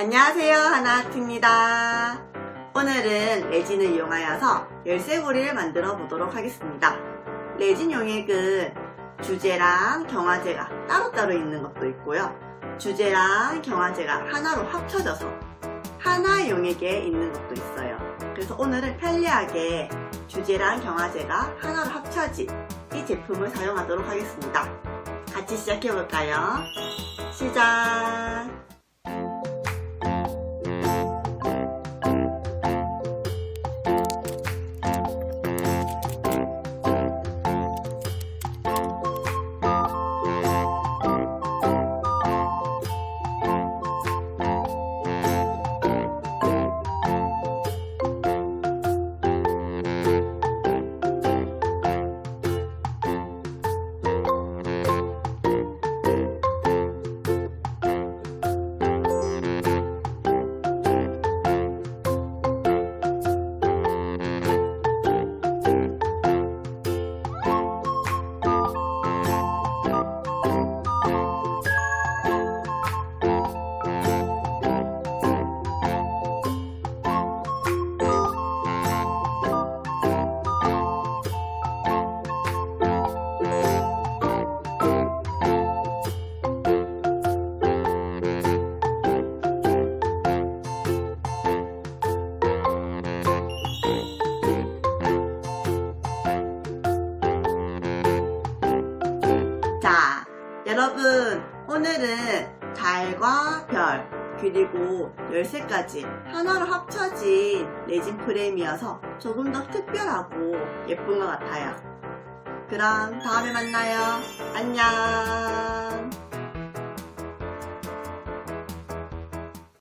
안녕하세요 하나아트입니다. 오늘은 레진을 이용하여서 열쇠고리를 만들어 보도록 하겠습니다. 레진 용액은 주제랑 경화제가 따로따로 있는 것도 있고요. 주제랑 경화제가 하나로 합쳐져서 하나의 용액에 있는 것도 있어요. 그래서 오늘은 편리하게 주제랑 경화제가 하나로 합쳐진 이 제품을 사용하도록 하겠습니다. 같이 시작해 볼까요? 시작! 여러분, 오늘은 달과 별, 그리고 열쇠까지 하나로 합쳐진 레진 프레임이어서 조금 더 특별하고 예쁜 것 같아요. 그럼 다음에 만나요. 안녕.